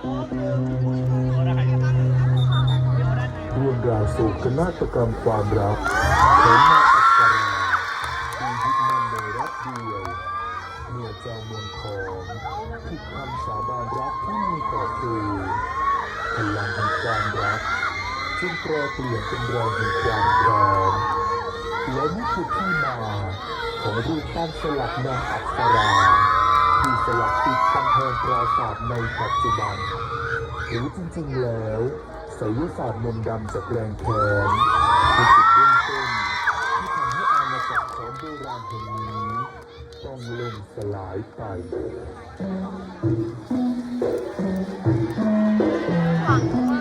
เรื่องราวโศกนาฏกรรมความรักของนาอัปสราที่ยึดมั่นในรักเดียวเมื่อเจ้าเมืองของที่คำสาบานรักที่มีต่อเธอพลังแห่งความรักจึงแปรเปลี่ยนเป็นแรงแห่งความร้อมและนี่คือที่มาของรูปปั้นสลักนางอัปสรา ที่สลักติดกำแพงปราสาทในปัจจุบันหรือจริงๆแล้วไสยศาสตร์มนต์ดำจากแรงแค้นคือจุดเริ่มต้นที่ทำให้อาณาจักรของโบราณแห่งนี้ต้องล่มสลายไปไป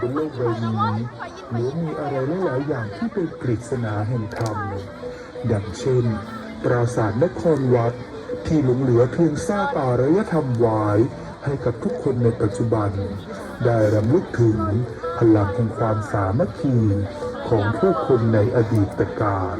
บนโลกใบนี้หรือมีอะไรหลายอย่างที่เป็นปริศนาแห่งธรรมดังเช่น ปราสาทนครวัด ที่หลงเหลือเพียงสร้างอารยธรรมวาย ให้กับทุกคนในปัจจุบัน ได้รำลึกถึงพลังแห่งความสามัคคีของผู้คนในอดีตกาล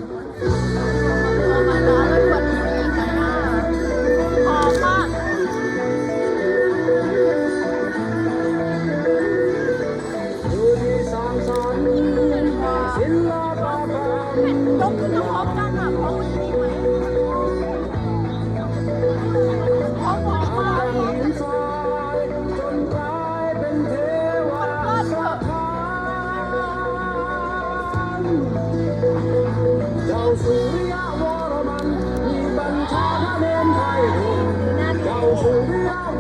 我不知道